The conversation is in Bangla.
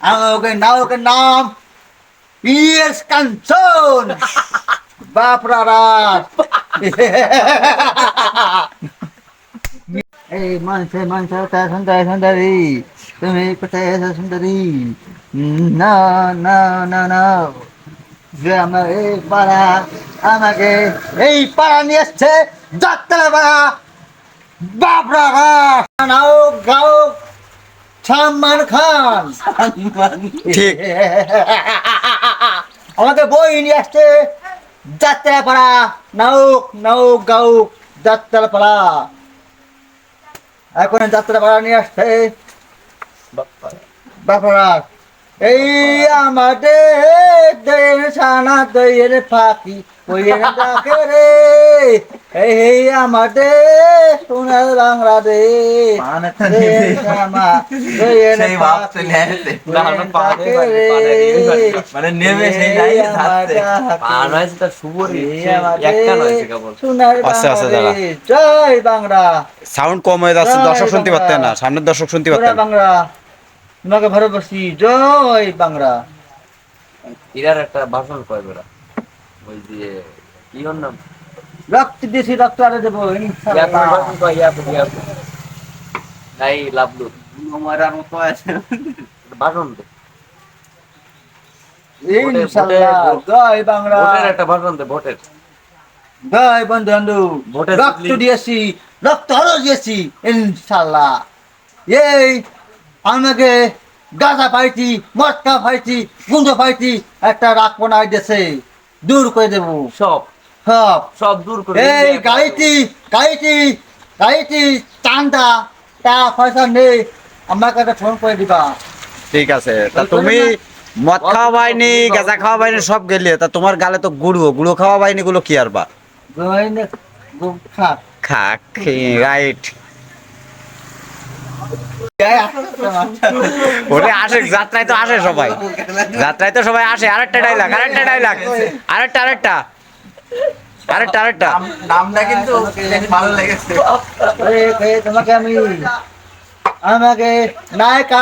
আমাকে নায়কের নাম পিএস কাঞ্চন বাপরারা এই মানুষের মানুষের তা সুন্দর সুন্দরী তুমি কোথায় এসো সুন্দরী না না না না যে আমার এই পাড়া আমাকে এই পাড়া নিয়ে এসছে যাত্রা পাড়া বাপরা নাও গাও সালমান খান। ঠিক। আমাদের বই নিয়ে আসছে যাত্রা পাড়া নাউক নাউক গাউক যাত্রা পাড়া এখন যাত্রা পাড়া নিয়ে আসছে বাপরা। এই আমাদের সানা দইয়ের ফাঁকি ওইয়ের ডাকে রে। মানে নেমে সেই তার একটা নয়ছে কেবল। আচ্ছা, আচ্ছা, দাঁড়া। জয় বাংলা। সাউন্ড কম হয়ে যাচ্ছে দর্শক শুনতে। পারতেন না। সামনের দর্শক শুনতে জয় পারতেন বাংলা। তোমাকে ভালোবাসি। জয় বাংলা। ইরার একটা ভাষণ কয় বেড়া? ওই যে কি ওর নাম? রক্ত দিয়েছি রক্ত আরে দেবো নাই লাভলু আমার আর মতো আছে। ভাষণ দে। ইনশাআল্লাহ জয় বাংলা। ভোটের একটা ভাষণ দে ভোটের। জয় বন্ধু বন্ধু ভোটে রক্ত দিয়েছি রক্ত আরও দিয়েছি ইনশাআল্লাহ এই আমাকে গাঁজা পাইছি মটকা পাইছি গুঁজো পাইছি একটা রাখপনা দিয়েছে। দূর করে দেবো। সব। সব। সব দূর করে এই গাড়িটি গাড়িটি গাড়িটি চান্দা তা পয়সা নেই। আমাকে একটা ফোন করে দিবা। ঠিক আছে। তা তুমি মদ খাওয়া বাইনি গাঁজা খাওয়া বাইনি সব গেলে। তা তোমার গালে তো গুড়ো। গুড়ো খাওয়া বাইনি গুলো কি আর বা? খাক। রাইট ওরে আসে যাত্রায় তো আসে সবাই। যাত্রায় তো সবাই আসে। আরেকটা ডাইলাগ আরেকটা ডাইলাগ আরেকটা আরেকটা। আরেকটা আরেকটা। নামটা কিন্তু ভালো লেগেছে। তোমাকে আমি আমাকে নায়িকা